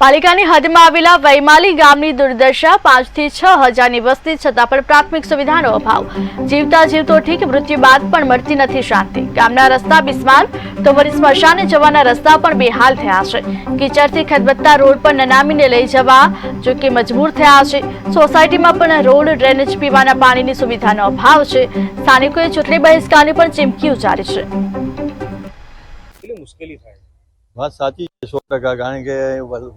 પાલિકાની હદમાં આવેલા વૈમાલી ગામની દુર્દશા પાંચથી છ હજારની વસ્તી છતાં પણ પ્રાથમિક સુવિધાનો અભાવ. જીવતા જીવતો ઠીક, મૃત્યુ બાદ પણ મળતી નથી શાંતિ. ગામના રસ્તા બિસ્માર, તો વળી સ્મશાને જવાના રસ્તા પણ બેહાલ થયા છે. કીચડથી ખદબત્તા રોડ પર નનામીને લઈ જવા જોકે મજબૂર થયા છે. સોસાયટીમાં પણ રોડ ડ્રેનેજ પીવાના પાણીની સુવિધાનો અભાવ છે. સ્થાનિકોએ ચૂંટણી બહિષ્કારની પણ ચીમકી ઉચ્ચારી છે. મુશ્કેલી થાય? વાત સાચી છે, સો ટકા. કારણ કે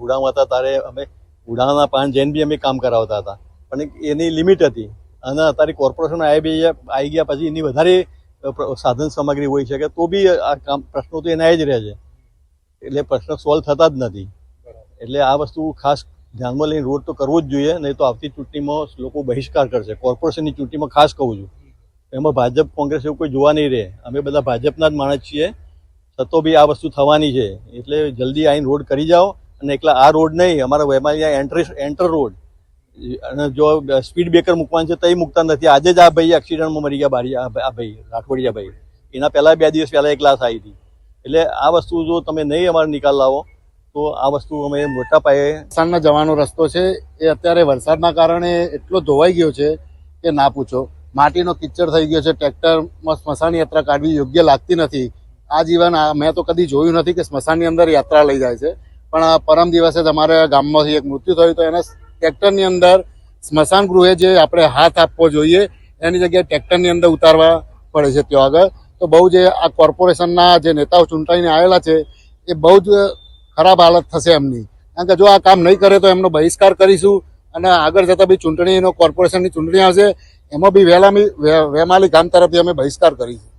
ઉડાણમાં હતા તારે અમે ઉડાણના પાન જઈને બી અમે કામ કરાવતા હતા. પણ એની લિમિટ હતી. અને અત્યારે કોર્પોરેશન આવી આવી ગયા પછી એની વધારે સાધન સામગ્રી હોઈ શકે તો બી આ કામ, પ્રશ્નો તો એના જ રહે છે. એટલે પ્રશ્ન સોલ્વ થતા જ નથી. એટલે આ વસ્તુ ખાસ ધ્યાનમાં લઈને રોડ તો કરવો જ જોઈએ, નહીં તો આવતી ચૂંટણીમાં લોકો બહિષ્કાર કરશે. કોર્પોરેશનની ચૂંટણીમાં ખાસ કહું છું. એમાં ભાજપ, કોંગ્રેસ એવું કોઈ જોવા નહીં રહે. અમે બધા ભાજપના જ માણસ છીએ. છતો બી આ વસ્તુ થવાની છે. એટલે જલ્દી આવીને રોડ કરી જાઓ અને એકલા આ રોડ નહીં, અમારા વેમાં અહીંયા એન્ટ્રી એન્ટર રોડ. અને જો સ્પીડ બ્રેકર મૂકવાનું છે તો એ મૂકતા નથી. આજે જ આ ભાઈ એક્સિડન્ટમાં મરી ગયા બારી, આ ભાઈ, રાઠોડિયા ભાઈ. એના પહેલાં બે દિવસ પહેલાં એક લાશ આવી હતી. એટલે આ વસ્તુ જો તમે નહીં અમારે નિકાલ લાવો, તો આ વસ્તુ અમે મોટા પાયે સ્મશાનમાં જવાનો રસ્તો છે, એ અત્યારે વરસાદના કારણે એટલો ધોવાઈ ગયો છે કે ના પૂછો. માટીનો કિચડ થઈ ગયો છે ટ્રેક્ટરમાં સ્મશાન યાત્રા કાઢવી યોગ્ય લાગતી નથી. આ જીવન, આ- મેં તો કદી જોયું નથી કે સ્મશાનની અંદર યાત્રા લઈ જાય છે. પણ પરમ દિવસે તમારે ગામમાંથી એક મૃત્યુ થયું તો એને ટ્રેક્ટરની અંદર સ્મશાન ગૃહે જે આપણે હાથ આપવો જોઈએ, એની જગ્યાએ ટ્રેક્ટરની અંદર ઉતારવા પડે છે ત્યાં આગળ. તો બહુ જે આ કોર્પોરેશનના જે નેતાઓ ચૂંટાઈને આવેલા છે, એ બહુ જ ખરાબ હાલત થશે એમની. કારણ કે જો આ કામ નહીં કરે તો એમનો બહિષ્કાર કરીશું અને આગળ જતાં બી ચૂંટણીનો કોર્પોરેશનની ચૂંટણી આવશે, એમાં બી વેલામી વે- વેમાલી ગામ તરફથી અમે બહિષ્કાર કરીશું.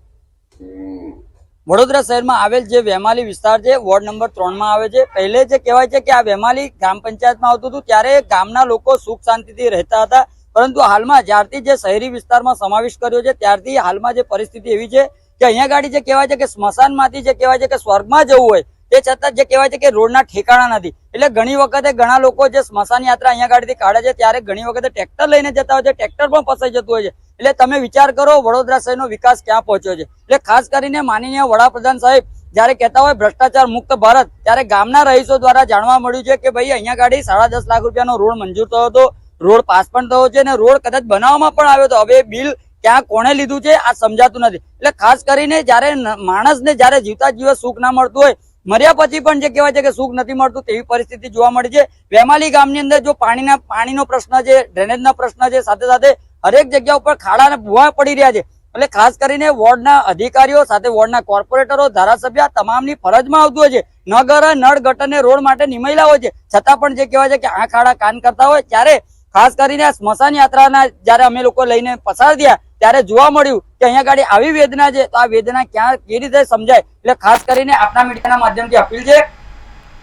વડોદરા શહેરમાં આવેલ જે વેમાલી વિસ્તાર છે, વોર્ડ નંબર ત્રણમાં આવે છે. પહેલે જે કહેવાય છે કે આ વેમાલી ગ્રામ પંચાયતમાં આવતું હતું, ત્યારે ગામના લોકો સુખ શાંતિથી રહેતા હતા. પરંતુ હાલમાં જ્યારથી જે શહેરી વિસ્તારમાં સમાવેશ કર્યો છે, ત્યારથી હાલમાં જે પરિસ્થિતિ એવી છે કે અહીંયા ગાડી જે કહેવાય છે કે સ્મશાનમાંથી જે કહેવાય છે કે સ્વર્ગમાં જવું હોય તે છતાં જે કહેવાય છે કે રોડના ઠેકાણા નથી. એટલે ઘણી વખતે ઘણા લોકો જે સ્મશાન યાત્રા અહીંયા ગાડીથી કાઢે છે, ત્યારે ઘણી વખતે ટ્રેક્ટર લઈને જતા હોય છે, ટ્રેક્ટર પણ ફસાઈ જતું હોય છે. એટલે તમે વિચાર કરો વડોદરા શહેરનો વિકાસ ક્યાં પહોંચ્યો છે. એટલે ખાસ કરીને માનનીય વડાપ્રધાન સાહેબ જ્યારે કહેતા હોય ભ્રષ્ટાચાર મુક્ત ભારત, ત્યારે ગામના રહીશો દ્વારા જાણવા મળ્યું છે કે ભાઈ અહીંયા ગાડી સાડા દસ લાખ રૂપિયાનો રોડ મંજૂર થયો હતો, રોડ પાસ પણ થયો છે અને રોડ કદાચ બનાવવામાં પણ આવ્યો હતો. હવે બિલ ક્યાં કોણે લીધું છે આ સમજાતું નથી. એટલે ખાસ કરીને જ્યારે માણસને જ્યારે જીવતા જીવત સુખ ના મળતું હોય મર્યા પછી પણ જે કહેવાય છે કે સુખ નથી મળતું તેવી પરિસ્થિતિ જોવા મળી છે. વેમાલી ગામની અંદર જો પાણીના, પાણીનો પ્રશ્ન છે, ડ્રેનેજના પ્રશ્ન છે, સાથે સાથે હરેક જગ્યા ઉપર ખાડા અને ભૂવા પડી રહ્યા છે. એટલે ખાસ કરીને વોર્ડના અધિકારીઓ સાથે વોર્ડના કોર્પોરેટરો, ધારાસભ્ય તમામની ફરજમાં આવતું હોય છે. નગર નળ ગટર રોડ માટે નિમેલા હોય છે. છતાં પણ જે કહેવાય છે કે આ ખાડા કાન કરતા હોય, ત્યારે ખાસ કરીને સ્મશાન યાત્રાના જયારે અમે લોકો લઈને પસાર થયા ત્યારે જોવા મળ્યું કે અહીંયા ગાડી આવી વેદના છે. તો આ વેદના ક્યાં, કેવી રીતે સમજાય? એટલે ખાસ કરીને આપણા મીડિયાના માધ્યમથી અપીલ છે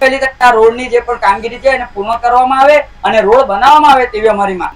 પેલી રોડની જે પણ કામગીરી છે એને પૂર્ણ કરવામાં આવે અને રોડ બનાવવામાં આવે તેવી અમારી માંગ